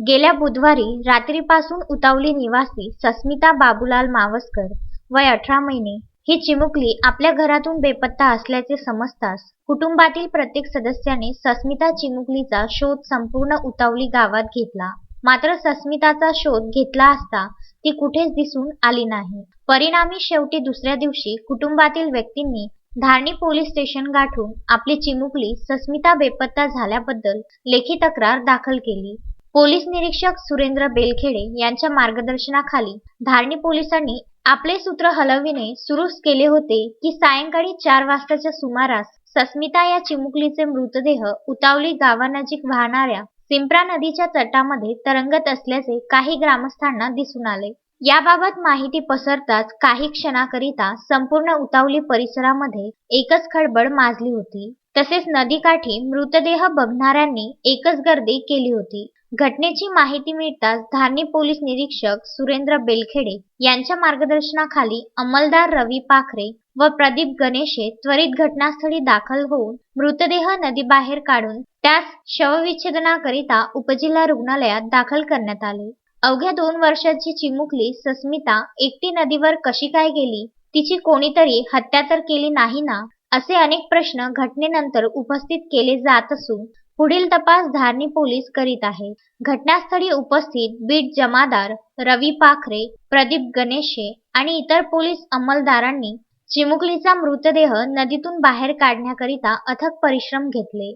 गेल्या बुधवारी रात्रीपासून उतावली निवासी सस्मिता बाबूलाल मावसकर वय अठरा महिने ही चिमुकली आपल्या घरातून बेपत्ता असल्याचे समजताच कुटुंबातील प्रत्येक सदस्याने सस्मिता चिमुकलीचा शोध संपूर्ण उतावली गावात घेतला. मात्र सस्मिताचा शोध घेतला असता ती कुठेच दिसून आली नाही. परिणामी शेवटी दुसऱ्या दिवशी कुटुंबातील व्यक्तींनी धारणी पोलीस स्टेशन गाठून आपली चिमुकली सस्मिता बेपत्ता झाल्याबद्दल लेखी तक्रार दाखल केली. पोलीस निरीक्षक सुरेंद्र बेलखेडे यांच्या मार्गदर्शनाखाली धारणी पोलिसांनी आपले सूत्र हलविणे सुरूच केले होते की सायंकाळी चार वाजताच्या सुमारास सस्मिता या चिमुकलीचे मृतदेह उतावली गावानजीक वाहणाऱ्या सिंप्रा नदीच्या तटामध्ये तरंगत असल्याचे काही ग्रामस्थांना दिसून आले. याबाबत माहिती पसरताच काही क्षणाकरिता संपूर्ण उतावली परिसरामध्ये एकच खळबळ माजली होती. तसेच नदीकाठी मृतदेह बघणाऱ्यांनी एकच गर्दी केली होती. घटनेची माहिती मिळताच धारणी पोलीस निरीक्षक सुरेंद्र बेलखेडे यांच्या मार्गदर्शनाखाली अंमलदार रवी पाखरे व प्रदीप गणेशे त्वरित घटनास्थळी दाखल होऊन मृतदेह नदीबाहेर काढून त्यास शवविच्छेदनाकरिता उपजिल्हा रुग्णालयात दाखल करण्यात आले. अवघ्या दोन वर्षाची चिमुकली सस्मिता एकटी नदीवर कशी काय गेली? तिची कोणीतरी हत्या तर केली नाही ना? असे अनेक प्रश्न घटनेनंतर उपस्थित केले जात असून पुढील तपास धारणी पोलीस करीत आहेत घटनास्थळी उपस्थित बीट जमादार रवी पाखरे प्रदीप गणेशे आणि इतर पोलीस अंमलदारांनी चिमुकलीचा मृतदेह नदीतून बाहेर काढण्याकरिता अथक परिश्रम घेतले.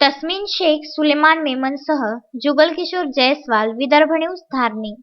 तस्मिन शेख सुलेमान मेमनसह जुगल किशोर जयस्वाल विदर्भ न्यूज धारणी.